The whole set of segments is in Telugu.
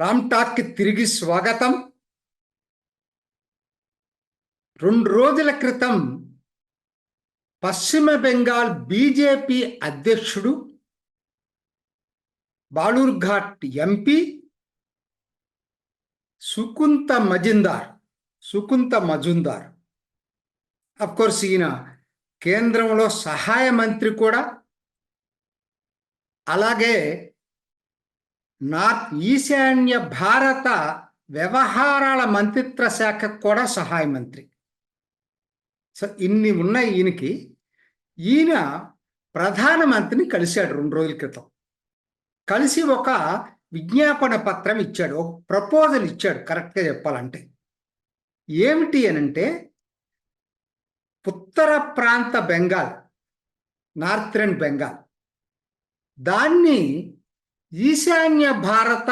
రామ్ టాక్కి తిరిగి స్వాగతం. రెండు రోజుల క్రితం పశ్చిమ బెంగాల్ బీజేపీ అధ్యక్షుడు Balurghat MP Sukanta Majumdar Sukanta Majumdar. Of course ఈయన కేంద్రంలో సహాయ మంత్రి కూడా అలాగే నార్త్ ఈశాన్య భారత వ్యవహారాల మంత్రిత్వ శాఖ కూడా సహాయ మంత్రి. సో ఇన్ని ఉన్నాయి ఈయనకి. ఈయన ప్రధానమంత్రిని కలిశాడు రెండు రోజుల క్రితం. కలిసి ఒక విజ్ఞాపన పత్రం ఇచ్చాడు ఒక ప్రపోజల్ ఇచ్చాడు కరెక్ట్గా చెప్పాలంటే. ఏమిటి అనంటే ఉత్తర ప్రాంత బెంగాల్ నార్థరన్ బెంగాల్. దాన్ని ఈశాన్య భారత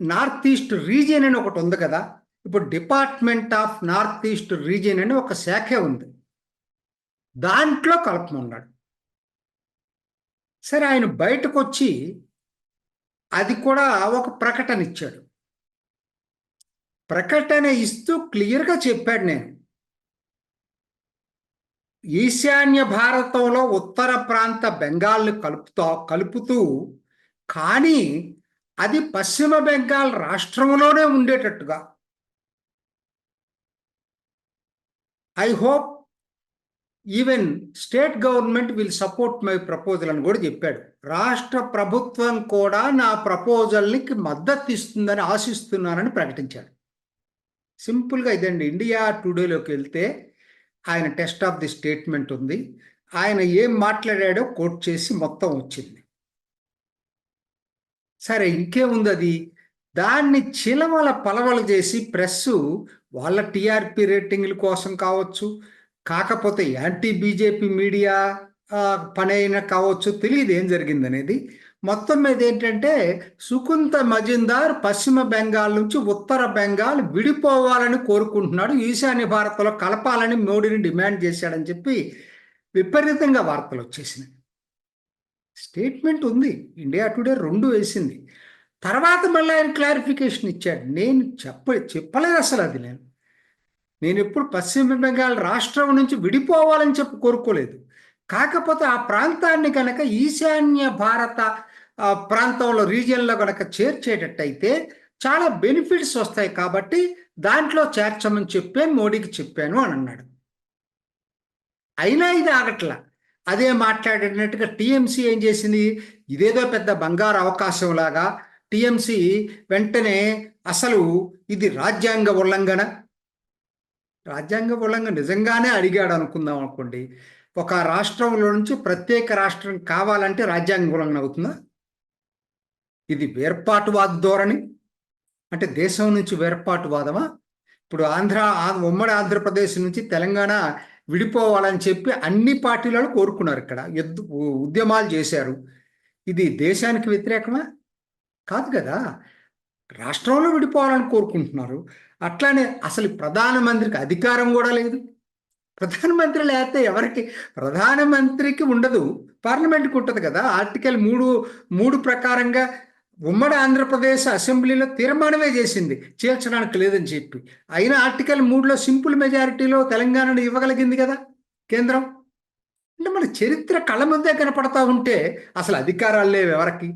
నార్త్ ఈస్ట్ రీజియన్ అని ఒకటి ఉంది కదా. ఇప్పుడు department of north east region అని ఒక శాఖ ఉంది. దాంట్లో కలపమన్నాడు సరే ఆయన బయటకు వచ్చి అది కూడా ఒక ప్రకటన ఇచ్చాడు. ప్రకటన ఇస్తూ క్లియర్గా చెప్పాడు నేను. ఈశాన్య భారతంలో ఉత్తర ప్రాంత బెంగాల్ని కలుపుతా కలుపుతూ కానీ అది పశ్చిమ బెంగాల్ రాష్ట్రంలోనే ఉండేటట్టుగా. I hope even state government will support my proposal అని కూడా చెప్పాడు. రాష్ట్ర ప్రభుత్వం కూడా నా ప్రపోజల్కి మద్దతు ఇస్తుందని ఆశిస్తున్నానని ప్రకటించాడు. సింపుల్గా ఇదండి. ఇండియా టుడేలోకి వెళ్తే ఆయన టెస్ట్ ఆఫ్ ది స్టేట్మెంట్ ఉంది. ఆయన ఏం మాట్లాడాడో కోట్ చేసి మొత్తం వచ్చింది. సరే ఇంకేముంది అది? దాన్ని చిలవల పలవలు చేసి ప్రెస్ వాళ్ళ టీఆర్పి రేటింగ్ల కోసం కావచ్చు కాకపోతే యాంటీ బీజేపీ మీడియా పని అయినా కావచ్చు తెలియదు ఏం జరిగింది అనేది మొత్తం మీద ఏంటంటే సుకుంత మజిందార్ పశ్చిమ బెంగాల్ నుంచి ఉత్తర బెంగాల్ విడిపోవాలని కోరుకుంటున్నాడు. ఈశాన్య భారత్లో కలపాలని మోడీని డిమాండ్ చేశాడని చెప్పి విపరీతంగా వార్తలు వచ్చేసినాయి. స్టేట్మెంట్ ఉంది. ఇండియా టుడే రెండు వేసింది. తర్వాత మళ్ళీ ఆయన క్లారిఫికేషన్ ఇచ్చాడు. నేను చెప్ప చెప్పలేదు అసలు అది నేను. నేను ఎప్పుడు పశ్చిమ బెంగాల్ రాష్ట్రం నుంచి విడిపోవాలని చెప్పి కోరుకోలేదు. కాకపోతే ఆ ప్రాంతాన్ని కనుక ఈశాన్య భారత ప్రాంతంలో రీజియన్లో కనుక చేర్చేటట్టయితే చాలా బెనిఫిట్స్ వస్తాయి కాబట్టి దాంట్లో చేర్చమని చెప్పే మోడీకి చెప్పాను అని అన్నాడు. అయినా ఇది ఆగట్లా. అదే మాట్లాడినట్టుగా టీఎంసీ ఏం చేసింది? ఇదేదో పెద్ద బంగారు అవకాశం లాగా టీఎంసీ వెంటనే అసలు ఇది రాజ్యాంగ ఉల్లంఘన. రాజ్యాంగ ఉల్లంఘన నిజంగానే అడిగాడు అనుకుందాం అనుకోండి. ఒక రాష్ట్రంలో నుంచి ప్రత్యేక రాష్ట్రం కావాలంటే రాజ్యాంగ ఉల్లంఘన అవుతుందా? ఇది వేర్పాటువాద ధోరణి. అంటే దేశం నుంచి వేర్పాటువాదమా? ఇప్పుడు ఆంధ్ర ఉమ్మడి ఆంధ్రప్రదేశ్ నుంచి తెలంగాణ విడిపోవాలని చెప్పి అన్ని పార్టీలను కోరుకున్నారు ఇక్కడ. యుద్ధ ఉద్యమాలు చేశారు. ఇది దేశానికి వ్యతిరేకమా? కాదు కదా. రాష్ట్రంలో విడిపోవాలని కోరుకుంటున్నారు. అట్లానే అసలు ప్రధానమంత్రికి అధికారం కూడా లేదు. ప్రధానమంత్రి లేకపోతే ఎవరికి? ప్రధానమంత్రికి ఉండదు. పార్లమెంట్కి ఉంటుంది కదా. ఆర్టికల్ మూడు మూడు ప్రకారంగా ఉమ్మడి ఆంధ్రప్రదేశ్ అసెంబ్లీలో తీర్మానమే చేసింది. చేర్చడానికి లేదని చెప్పి. అయినా ఆర్టికల్ మూడులో సింపుల్ మెజారిటీలో తెలంగాణను ఇవ్వగలిగింది కదా కేంద్రం? అంటే మన చరిత్ర కళ్ళ ముందే కనపడతా ఉంటే అసలు అధికారాలు లేవు ఎవరికి?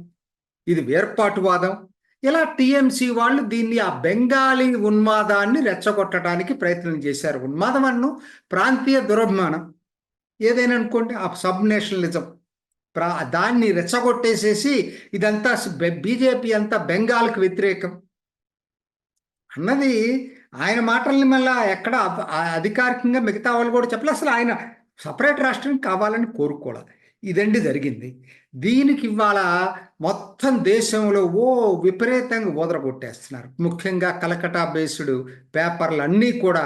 ఇది వేర్పాటువాదం. ఇలా టీఎంసీ వాళ్ళు దీన్ని ఆ బెంగాలీ ఉన్మాదాన్ని రెచ్చగొట్టడానికి ప్రయత్నం చేశారు. ఉన్మాదం అన్ను ప్రాంతీయ దురభిమానం. ఏదైనా అనుకోండి ఆ సబ్ నేషనలిజం. ప్రా దాన్ని రెచ్చగొట్టేసేసి ఇదంతా బీజేపీ అంతా బెంగాల్కి వ్యతిరేకం. అన్నది ఆయన మాటల్ని మళ్ళా ఎక్కడ అధికారికంగా మిగతా వాళ్ళు కూడా చెప్పలే. అసలు ఆయన సపరేట్ రాష్ట్రం కావాలని కోరుకోవాలి ఇదండి జరిగింది. దీనికి ఇవాళ మొత్తం దేశంలో ఓ విపరీతంగా ఓదరగొట్టేస్తున్నారు ముఖ్యంగా కలకటా బేస్డ్ పేపర్లు అన్నీ కూడా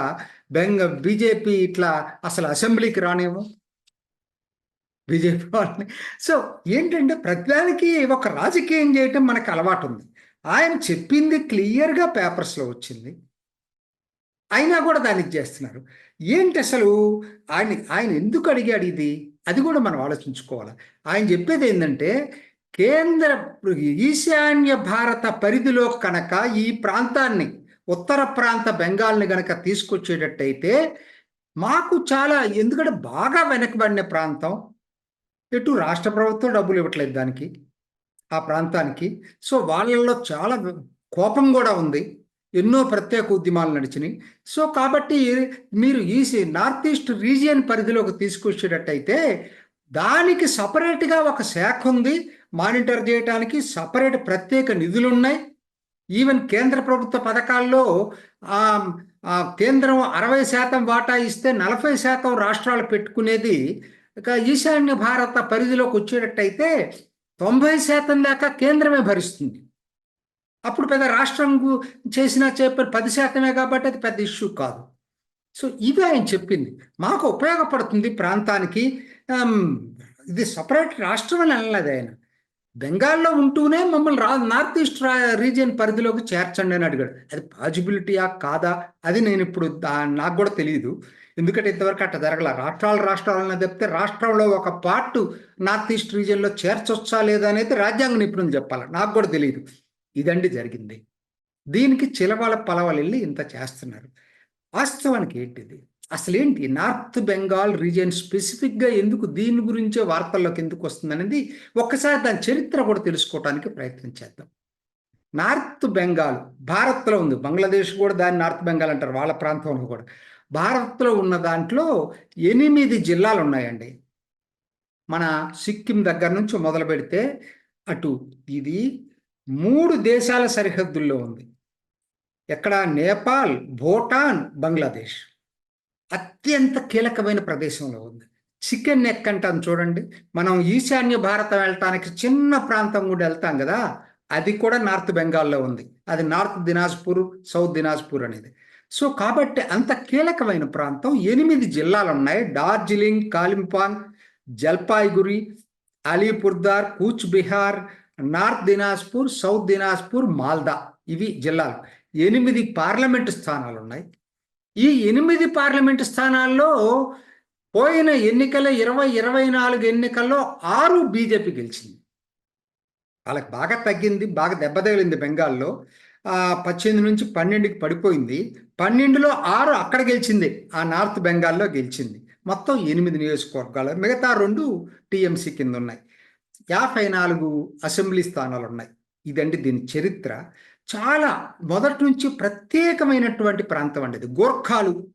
బెంగ బీజేపీ ఇట్లా అసలు అసెంబ్లీకి రానేమో బీజేపీ వాళ్ళని. సో ఏంటంటే ప్రతిదానికి ఒక రాజకీయం చేయటం మనకు అలవాటు ఉంది ఆయన చెప్పింది క్లియర్గా పేపర్స్లో వచ్చింది. అయినా కూడా దానికి చేస్తున్నారు. ఏంటి అసలు ఆయన ఆయన ఎందుకు అడిగాడు ఇది? అది కూడా మనం ఆలోచించుకోవాలి. ఆయన చెప్పేది ఏంటంటే కేంద్ర ఈశాన్య భారత పరిధిలో కనుక ఈ ప్రాంతాన్ని ఉత్తర ప్రాంత బెంగాల్ని కనుక తీసుకొచ్చేటట్టయితే మాకు చాలా ఎందుకంటే బాగా వెనకబడిన ప్రాంతం ఎటు రాష్ట్ర ప్రభుత్వం డబ్బులు ఇవ్వట్లేదు దానికి ఆ ప్రాంతానికి. సో వాళ్ళల్లో చాలా కోపం కూడా ఉంది. ఎన్నో ప్రత్యేక ఉద్యమాలు నడిచినాయి. సో కాబట్టి మీరు ఈ నార్త్ ఈస్ట్ రీజియన్ పరిధిలోకి తీసుకొచ్చేటట్టయితే దానికి సపరేట్గా ఒక శాఖ ఉంది. మానిటర్ చేయడానికి సపరేట్ ప్రత్యేక నిధులు ఉన్నాయి ఈవెన్ కేంద్ర ప్రభుత్వ పథకాల్లో కేంద్రం అరవై శాతం వాటా ఇస్తే నలభై శాతం రాష్ట్రాలు పెట్టుకునేది ఇక ఈశాన్య భారత పరిధిలోకి వచ్చేటట్టయితే తొంభై శాతం దాకా కేంద్రమే భరిస్తుంది. అప్పుడు పెద్ద రాష్ట్రం చేసినా చెప్పారు పది శాతమే కాబట్టి అది పెద్ద ఇష్యూ కాదు. సో ఇది ఆయన చెప్పింది. మాకు ఉపయోగపడుతుంది ప్రాంతానికి ఇది సపరేట్ రాష్ట్రం అని అనలేదు ఆయన. బెంగాల్లో ఉంటూనే మమ్మల్ని రా నార్త్ ఈస్ట్ రీజియన్ పరిధిలోకి చేర్చండి అని అడిగాడు. అది పాజిబిలిటీయా కాదా? అది నేను ఇప్పుడు నాకు కూడా తెలియదు ఎందుకంటే ఇంతవరకు అట్ట జరగల. రాష్ట్రాలు రాష్ట్రాలను చెప్తే రాష్ట్రంలో ఒక పార్ట్ నార్త్ ఈస్ట్ రీజియన్లో చేర్చొచ్చా లేదా అనేది రాజ్యాంగ నిపుణులు చెప్పాలి. నాకు కూడా తెలియదు ఇదండి జరిగింది. దీనికి చిలవల పలవలెళ్ళి ఇంత చేస్తున్నారు. వాస్తవానికి ఏంటిది? అసలు ఏంటి నార్త్ బెంగాల్ రీజియన్ స్పెసిఫిక్గా ఎందుకు దీని గురించే వార్తల్లోకి ఎందుకు వస్తుందనేది ఒక్కసారి దాని చరిత్ర కూడా తెలుసుకోవడానికి ప్రయత్నం చేద్దాం. నార్త్ బెంగాల్ భారత్లో ఉంది. బంగ్లాదేశ్ కూడా దాన్ని నార్త్ బెంగాల్ అంటారు. వాళ్ళ ప్రాంతంలో కూడా. భారత్లో ఉన్న దాంట్లో ఎనిమిది జిల్లాలు ఉన్నాయండి మన సిక్కిం దగ్గర నుంచి మొదలు పెడితే అటు ఇది మూడు దేశాల సరిహద్దుల్లో ఉంది. ఎక్కడ నేపాల్ భూటాన్ బంగ్లాదేశ్. అత్యంత కీలకమైన ప్రదేశంలో ఉంది. చికెన్ నెక్ అంటాం చూడండి. మనం ఈశాన్య భారతం వెళ్ళటానికి చిన్న ప్రాంతం కూడా వెళ్తాం కదా. అది కూడా నార్త్ బెంగాల్లో ఉంది. అది నార్త్ దినాజ్పూర్ సౌత్ దినాజ్పూర్ అనేది. సో కాబట్టి అంత కీలకమైన ప్రాంతం ఎనిమిది జిల్లాలు ఉన్నాయి డార్జిలింగ్ కాలింపాంగ్ జల్పాయిగురి అలీపుర్దార్ కూచ్ బిహార్ నార్త్ దినాజ్పూర్ సౌత్ దినాజ్పూర్ మాల్దా ఇవి జిల్లాలు. ఎనిమిది పార్లమెంటు స్థానాలు ఉన్నాయి ఈ ఎనిమిది పార్లమెంటు స్థానాల్లో పోయిన ఎన్నికల ఇరవై ఇరవై నాలుగు ఎన్నికల్లో ఆరు బీజేపీ గెలిచింది. వాళ్ళకి బాగా తగ్గింది బాగా దెబ్బ తగిలింది బెంగాల్లో. పద్దెనిమిది నుంచి పన్నెండుకి పడిపోయింది. పన్నెండులో ఆరు అక్కడ గెలిచింది. ఆ నార్త్ బెంగాల్లో గెలిచింది. మొత్తం ఎనిమిది నియోజకవర్గాలు. మిగతా రెండు టీఎంసీ కింద ఉన్నాయి యాభై నాలుగు అసెంబ్లీ స్థానాలు ఉన్నాయి ఇదండి దీని చరిత్ర. చాలా మొదటి నుంచి ప్రత్యేకమైనటువంటి ప్రాంతం అండి ఇది. గోర్ఖాలు.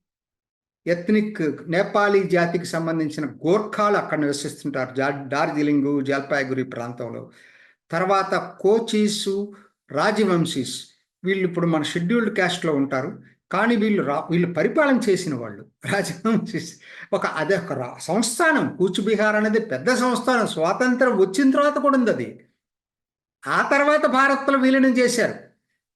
ఎథ్నిక్ నేపాలీ జాతికి సంబంధించిన గోర్ఖాలు అక్కడ నివసిస్తుంటారు. డార్జిలింగ్ జల్పాయిగురి ప్రాంతంలో. తర్వాత కోచీసు రాజవంశీస్. వీళ్ళు ఇప్పుడు మన షెడ్యూల్డ్ క్యాస్ట్లో ఉంటారు. కానీ వీళ్ళు రా వీళ్ళు పరిపాలన చేసిన వాళ్ళు రాజవంశీస్ ఒక అదే ఒక సంస్థానం కూచిబిహార్ అనేది పెద్ద సంస్థానం స్వాతంత్రం వచ్చిన తర్వాత కూడా ఉంది అది. ఆ తర్వాత భారత్లో విలీనం చేశారు.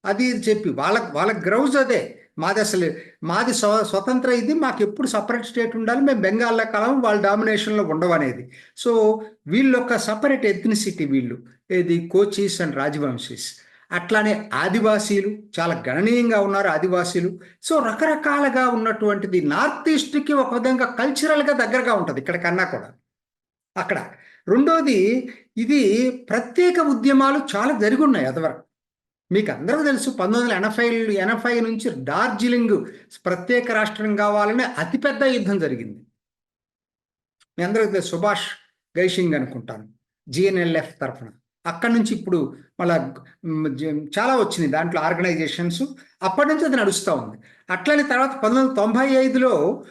అది చెప్పి వాళ్ళ వాళ్ళ గ్రౌజ్ అదే. మాది అసలు మాది స్వ స్వతంత్ర ఇది మాకు ఎప్పుడు సపరేట్ స్టేట్ ఉండాలి మేము బెంగాల్లో కలం వాళ్ళ డామినేషన్లో ఉండవనేది సో వీళ్ళు ఒక సపరేట్ ఎథ్నిసిటీ వీళ్ళు. ఏది కోచీస్ అండ్ రాజవంశీస్. అట్లానే ఆదివాసీలు చాలా గణనీయంగా ఉన్నారు ఆదివాసీలు. సో రకరకాలుగా ఉన్నటువంటిది నార్త్ ఈస్ట్కి ఒక విధంగా కల్చరల్గా దగ్గరగా ఉంటుంది ఇక్కడ కన్నా కూడా. అక్కడ. రెండోది ఇది ప్రత్యేక ఉద్యమాలు చాలా జరిగి ఉన్నాయి అదివరకు. మీకు అందరూ తెలుసు పంతొమ్మిది వందల ఎనభై ఎనభై నుంచి డార్జిలింగ్ ప్రత్యేక రాష్ట్రం కావాలనే అతిపెద్ద యుద్ధం జరిగింది. మీ అందరూ తెలుసు సుభాష్ గైషింగ్ అనుకుంటాను. జిఎన్ఎల్ఎఫ్ తరఫున. అక్కడి నుంచి ఇప్పుడు మళ్ళా చాలా వచ్చింది దాంట్లో ఆర్గనైజేషన్స్. అప్పటి నుంచి అది నడుస్తూ ఉంది. అట్లనే తర్వాత పంతొమ్మిది వందల తొంభై ఐదులో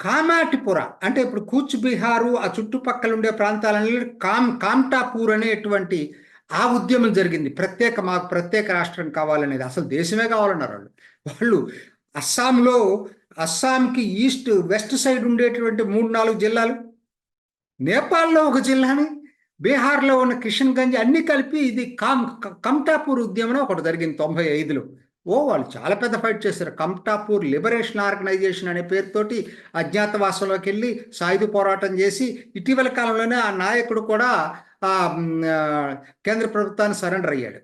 కామాటిపుర అంటే ఇప్పుడు కూచ్ బీహారు ఆ చుట్టుపక్కల ఉండే ప్రాంతాలలో కామ్ కామ్టాపూర్ అనేటువంటి ఆ ఉద్యమం జరిగింది. ప్రత్యేక మాకు ప్రత్యేక రాష్ట్రం కావాలనేది. అసలు దేశమే కావాలన్నారు వాళ్ళు. వాళ్ళు అస్సాంలో అస్సాంకి ఈస్ట్ వెస్ట్ సైడ్ ఉండేటువంటి మూడు నాలుగు జిల్లాలు. నేపాల్లో ఒక జిల్లాని బీహార్లో ఉన్న కిషన్గంజ్ అన్ని కలిపి ఇది కామ్ కమ్టాపూర్ ఉద్యమం ఒకటి జరిగింది తొంభై ఐదులో. ఓ వాళ్ళు చాలా పెద్ద ఫైట్ చేశారు. కమ్టాపూర్ లిబరేషన్ ఆర్గనైజేషన్ అనే పేరుతోటి అజ్ఞాతవాసంలోకి వెళ్ళి సాయుధ పోరాటం చేసి ఇటీవల కాలంలోనే ఆ నాయకుడు కూడా కేంద్ర ప్రభుత్వాన్ని సరెండర్ అయ్యాడు.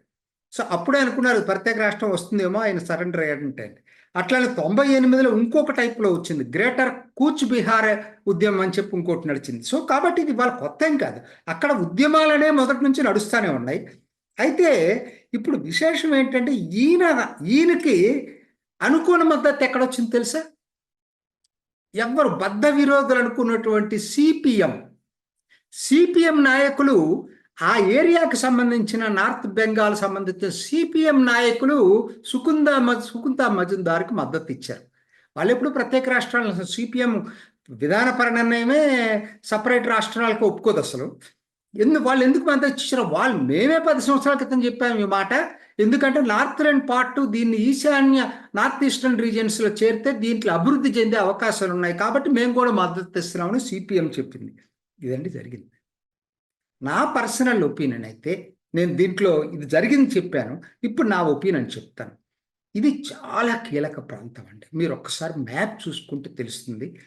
సో అప్పుడే అనుకున్నారు ప్రత్యేక రాష్ట్రం వస్తుందేమో ఆయన సరెండర్ అయ్యాడంటే. అట్లానే తొంభై ఎనిమిదిలో ఇంకొక టైప్లో వచ్చింది గ్రేటర్ కూచ్ బిహార్ ఉద్యమం అని చెప్పి ఇంకోటి నడిచింది. సో కాబట్టి ఇది వాళ్ళ కొత్త ఏం కాదు. అక్కడ ఉద్యమాలనే మొదటి నుంచి నడుస్తూనే ఉన్నాయి. అయితే ఇప్పుడు విశేషం ఏంటంటే ఈయన ఈయనకి అనుకూల మద్దతు ఎక్కడొచ్చింది తెలుసా? ఎవరు బద్ధ విరోధులు అనుకున్నటువంటి సిపిఎం. సిపిఎం నాయకులు ఆ ఏరియాకు సంబంధించిన నార్త్ బెంగాల్ సంబంధించిన సిపిఎం నాయకులు సుకుంద మ- సుకుందా మజుందార్కి మద్దతు ఇచ్చారు. వాళ్ళు ఎప్పుడు ప్రత్యేక రాష్ట్రాల సిపిఎం విధానపర నిర్ణయమే సపరేట్ రాష్ట్రాలకు ఒప్పుకోదు అసలు. ఎందు వాళ్ళు ఎందుకు మద్దతు ఇచ్చారు వాళ్ళు మేమే పది సంవత్సరాల క్రితం చెప్పాము ఈ మాట. ఎందుకంటే నార్థరన్ పార్ట్ దీన్ని ఈశాన్య నార్త్ ఈస్టర్న్ రీజియన్స్లో చేరితే దీంట్లో అభివృద్ధి చెందే అవకాశాలు ఉన్నాయి కాబట్టి మేము కూడా మద్దతు ఇస్తున్నామని సిపిఎం చెప్పింది. ఇదండి జరిగింది. నా పర్సనల్ ఒపీనియన్ అయితే నేను దీంట్లో ఇది జరిగింది చెప్పాను. ఇప్పుడు నా ఒపీనియన్ చెప్తాను. ఇది చాలా కీలక ప్రాంతం అండి. మీరు ఒక్కసారి మ్యాప్ చూసుకుంటే తెలుస్తుంది.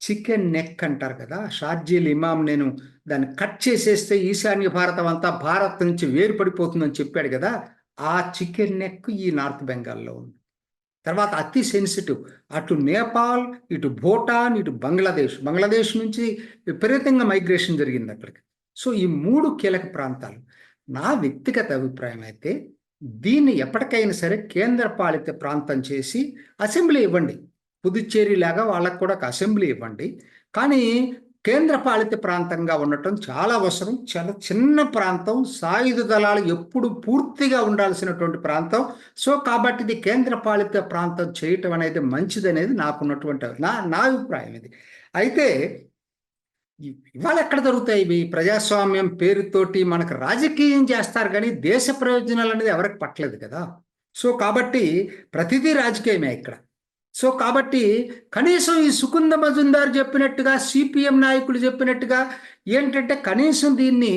చికెన్ నెక్ అంటారు కదా షార్జీల్ ఇమాం నేను దాన్ని కట్ చేసేస్తే ఈశాన్య భారతం అంతా భారత్ నుంచి వేరుపడిపోతుందని చెప్పాడు కదా ఆ చికెన్ నెక్ ఈ నార్త్ బెంగాల్లో ఉంది. తర్వాత అతి సెన్సిటివ్ అటు నేపాల్ ఇటు భూటాన్ ఇటు బంగ్లాదేశ్. బంగ్లాదేశ్ నుంచి విపరీతంగా మైగ్రేషన్ జరిగింది అక్కడికి. సో ఈ మూడు కీలక ప్రాంతాలు. నా వ్యక్తిగత అభిప్రాయం అయితే దీన్ని ఎప్పటికైనా సరే కేంద్ర పాలిత ప్రాంతం చేసి అసెంబ్లీ ఇవ్వండి. పుదుచ్చేరి లాగా వాళ్ళకు కూడా ఒక అసెంబ్లీ ఇవ్వండి. కానీ కేంద్ర పాలిత ప్రాంతంగా ఉండటం చాలా అవసరం. చాలా చిన్న ప్రాంతం సాయుధ దళాలు ఎప్పుడు పూర్తిగా ఉండాల్సినటువంటి ప్రాంతం. సో కాబట్టి ఇది కేంద్ర పాలిత ప్రాంతం చేయటం అనేది మంచిదనేది నాకున్నటువంటి నా నా అభిప్రాయం ఇది. అయితే ఇవాళ ఎక్కడ దొరుకుతాయి? ఇవి ప్రజాస్వామ్యం పేరుతోటి మనకు రాజకీయం చేస్తారు కానీ దేశ ప్రయోజనాలు అనేది ఎవరికి పట్టలేదు కదా. సో కాబట్టి ప్రతిదీ రాజకీయమే ఇక్కడ. సో కాబట్టి కనీసం ఈ సుకుంద మజుందార్ చెప్పినట్టుగా సిపిఎం నాయకులు చెప్పినట్టుగా ఏంటంటే కనీసం దీన్ని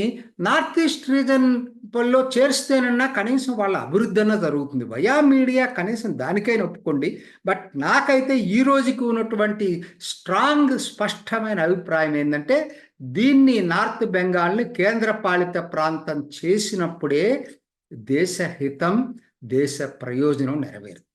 నార్త్ ఈస్ట్ రీజన్లో చేర్స్తేనన్నా కనీసం వాళ్ళ అభివృద్ధి అన్న జరుగుతుంది. వయా మీడియా కనీసం దానికైనా ఒప్పుకోండి. బట్ నాకైతే ఈ రోజుకి ఉన్నటువంటి స్ట్రాంగ్ స్పష్టమైన అభిప్రాయం ఏంటంటే దీన్ని నార్త్ బెంగాల్ని కేంద్రపాలిత ప్రాంతం చేసినప్పుడే దేశ హితం దేశ ప్రయోజనం నెరవేరుతుంది.